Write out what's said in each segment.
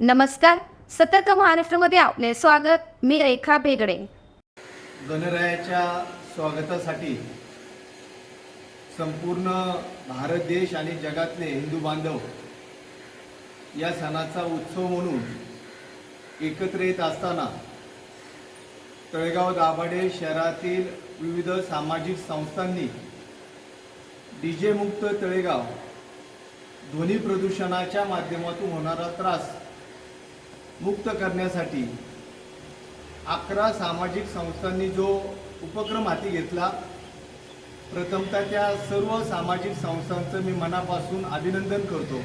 नमस्कार. सतर्क महाराष्ट्रामध्ये आपले स्वागत. मी रेखा बेगडे गणरायाच्या स्वागतासाठी संपूर्ण भारत देश आणि जगातले हिंदू बांधव या सणाचा उत्सव म्हणून एकत्र येत असताना तळेगाव दाभाडे शहरातील विविध सामाजिक संस्थांनी डी जे मुक्त तळेगाव ध्वनी प्रदूषणाच्या माध्यमातून होणारा त्रास मुक्त करण्यासाठी अकरा सामाजिक संस्थांनी जो उपक्रम हाती घेतला प्रथमतः त्या सर्व सामाजिक संस्थांचं मी मनापासून अभिनंदन करतो.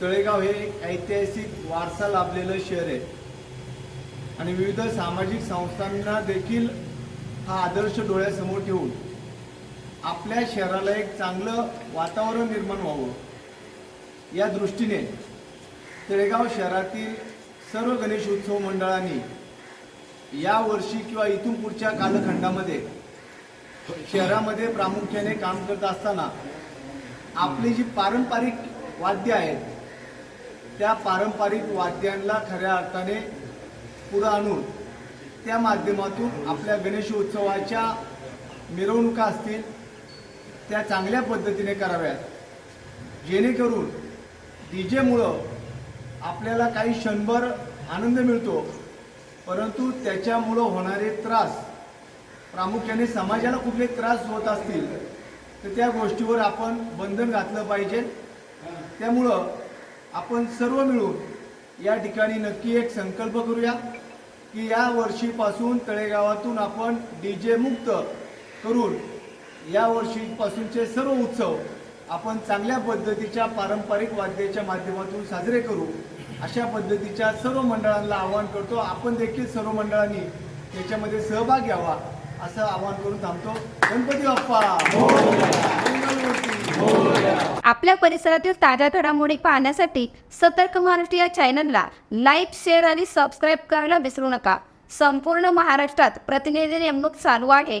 तळेगाव हे एक ऐतिहासिक वारसा लाभलेलं शहर आहे. आणि विविध सामाजिक संस्थांना देखील हा आदर्श डोळ्यासमोर ठेवून आपल्या शहराला एक चांगलं वातावरण निर्माण व्हावं या दृष्टीने तळेगाव शहरातील सर्व गणेश उत्सव मंडळांनी या वर्षी किंवा इथून पुढच्या कालखंडामध्ये शहरामध्ये प्रामुख्याने काम करत असताना आपली जी पारंपरिक वाद्य आहेत त्या पारंपरिक वाद्यांना खऱ्या अर्थाने पुढं आणून त्या माध्यमातून आपल्या गणेश उत्सवाच्या मिरवणुका असतील त्या चांगल्या पद्धतीने कराव्यात. जेणेकरून डी जेमुळं आपल्याला काही क्षणभर आनंद मिळतो परंतु त्याच्यामुळं होणारे त्रास प्रामुख्याने समाजाला कुठले त्रास होत असतील तर त्या गोष्टीवर आपण बंधन घातलं पाहिजे. त्यामुळं आपण सर्व मिळून या ठिकाणी नक्की एक संकल्प करूया की या वर्षीपासून तळेगावातून आपण डी जे मुक्त करून या वर्षीपासूनचे सर्व उत्सव आपण चांगल्या पद्धतीच्या पारंपरिक वाद्याच्या माध्यमातून साजरे करू अशा पद्धतीच्या सर्व मंडळांना आवाहन करतो. आपण देखील सर्व मंडळांनी त्याच्यामध्ये सहभाग घ्यावा असं आवाहन करून थांबतो. गणपती बाप्पा! आपल्या परिसरातील ताज्या घडामोडी पाहण्यासाठी सतर्क महाराष्ट्र या चॅनलला लाईक शेअर आणि सबस्क्राईब करायला विसरू नका. संपूर्ण महाराष्ट्रात प्रतिनिधी नेमणूक चालू आहे.